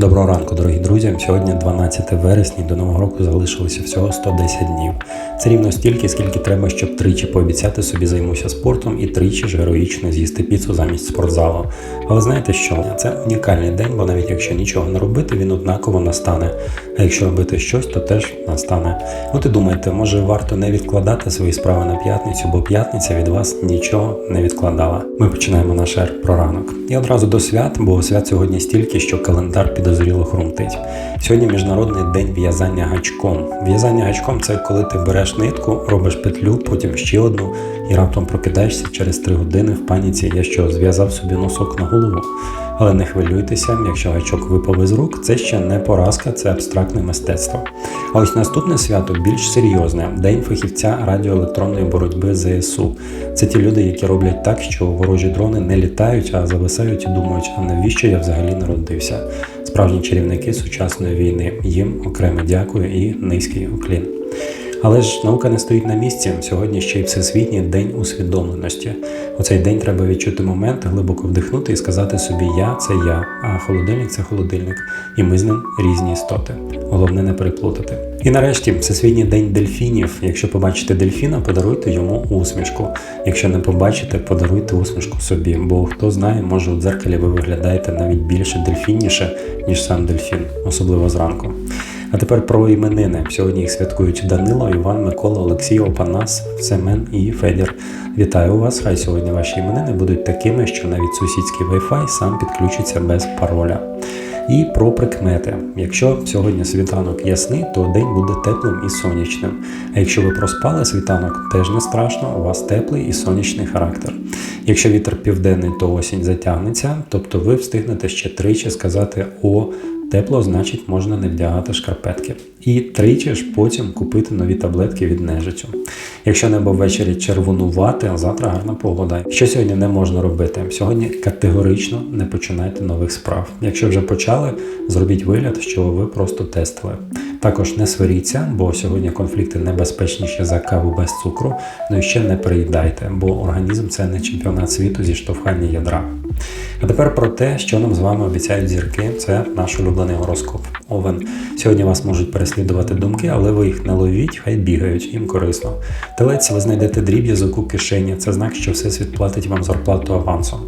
Доброго ранку, дорогі друзі. Сьогодні 12 вересня, до нового року залишилося всього 110 днів. Це рівно стільки, скільки треба, щоб тричі пообіцяти собі займуся спортом і тричі ж героїчно з'їсти піцу замість спортзалу. Але знаєте що? Це унікальний день, бо навіть якщо нічого не робити, він однаково настане. А якщо робити щось, то теж настане. От і думайте, може варто не відкладати свої справи на п'ятницю, бо п'ятниця від вас нічого не відкладала. Ми починаємо наш ер про ранок. І одразу до свят, бо свят сьогодні стільки, що календар підозріло хрумтить. Сьогодні міжнародний день в'язання гачком. В'язання гачком це коли ти береш нитку, робиш петлю, потім ще одну і раптом прокидаєшся через три години в паніці. Я що зв'язав собі носок на голову. Але не хвилюйтеся, якщо гачок випав із рук, це ще не поразка, це абстрактне мистецтво. А ось наступне свято більш серйозне день фахівця радіоелектронної боротьби ЗСУ. Це ті люди, які роблять так, що ворожі дрони не літають, а зависають і думають, а навіщо я взагалі народився. Справжні чарівники сучасної війни. Їм окремо дякую і низький уклін. Але ж наука не стоїть на місці. Сьогодні ще й Всесвітній день усвідомленості. У цей день треба відчути момент, глибоко вдихнути і сказати собі Я це я, а холодильник це холодильник, і ми з ним різні істоти. Головне не переплутати. І нарешті Всесвітній день дельфінів. Якщо побачите дельфіна, подаруйте йому усмішку. Якщо не побачите, подаруйте усмішку собі. Бо хто знає, може у дзеркалі ви виглядаєте навіть більше дельфінніше, ніж сам дельфін, особливо зранку. А тепер про іменини. Сьогодні їх святкують Данило, Іван, Микола, Олексій, Опанас, Семен і Федір. Вітаю вас! Хай сьогодні ваші іменини будуть такими, що навіть сусідський Wi-Fi сам підключиться без пароля. І про прикмети. Якщо сьогодні світанок ясний, то день буде теплим і сонячним. А якщо ви проспали світанок, теж не страшно, у вас теплий і сонячний характер. Якщо вітер південний, то осінь затягнеться, тобто ви встигнете ще тричі сказати О. Тепло, значить, можна не вдягати шкарпетки. І тричі ж потім купити нові таблетки від нежиттю. Якщо небо ввечері червонувати, а завтра гарна погода. Що сьогодні не можна робити? Сьогодні категорично не починайте нових справ. Якщо вже почали, зробіть вигляд, що ви просто тестили. Також не сваріться, бо сьогодні конфлікти небезпечніші за каву без цукру. Ну і ще не приїдайте, бо організм це не чемпіонат світу зі штовхання ядра. А тепер про те, що нам з вами обіцяють зірки, це наш улюблений гороскоп. Овен. Сьогодні вас можуть переслідувати думки, але ви їх не ловіть, хай бігають, їм корисно. Телець, ви знайдете дріб'язок у кишені. Це знак, що всесвіт платить вам зарплату авансом.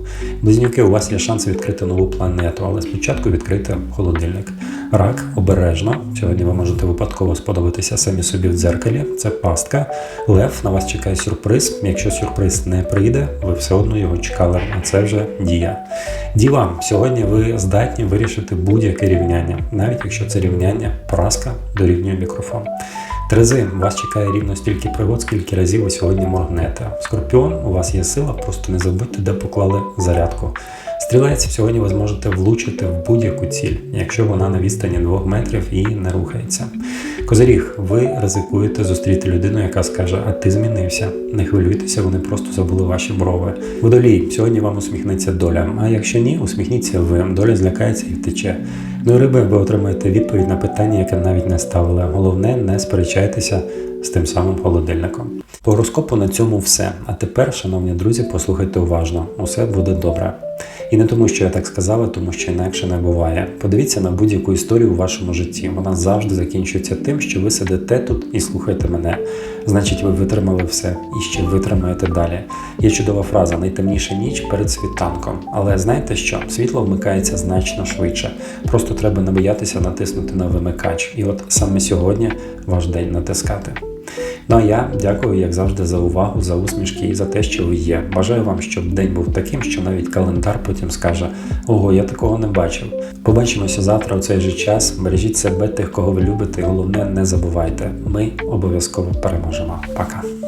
Близнюки, у вас є шанс відкрити нову планету, але спочатку відкрити холодильник. Рак обережно. Сьогодні ви можете випадково сподобатися самі собі в дзеркалі. Це пастка. Лев на вас чекає сюрприз. Якщо сюрприз не прийде, ви все одно його чекали. А це вже дія. Діва, сьогодні ви здатні вирішити будь-яке рівняння, навіть якщо це рівняння праска дорівнює мікрофон. Терези, вас чекає рівно стільки пригод, скільки разів ви сьогодні моргнете. Скорпіон, у вас є сила, просто не забудьте, де поклали зарядку. Стрілець, сьогодні ви зможете влучити в будь-яку ціль, якщо вона на відстані 2 метрів і не рухається. Козиріг, ви ризикуєте зустріти людину, яка скаже, а ти змінився. Не хвилюйтеся, вони просто забули ваші брови. Водолій, сьогодні вам усміхнеться доля. А якщо ні, усміхніться ви. Доля злякається і втече. Ну і риби, ви отримаєте відповідь на питання, яке навіть не ставили. Головне, не сперечайтеся з тим самим холодильником. По гороскопу на цьому все. А тепер, шановні друзі, послухайте уважно, усе буде добре. І не тому, що я так сказала, тому що інакше не буває. Подивіться на будь-яку історію у вашому житті. Вона завжди закінчується тим, що ви сидите тут і слухаєте мене. Значить, ви витримали все і ще витримаєте далі. Є чудова фраза найтемніша ніч перед світанком. Але знаєте що? Світло вмикається значно швидше. Просто треба не боятися натиснути на вимикач. І от саме сьогодні ваш день натискати. Ну а я дякую, як завжди, за увагу, за усмішки і за те, що ви є. Бажаю вам, щоб день був таким, що навіть календар потім скаже: Ого, я такого не бачив. Побачимося завтра у цей же час. Бережіть себе, тих, кого ви любите. Головне, не забувайте. Ми обов'язково переможемо. Пока.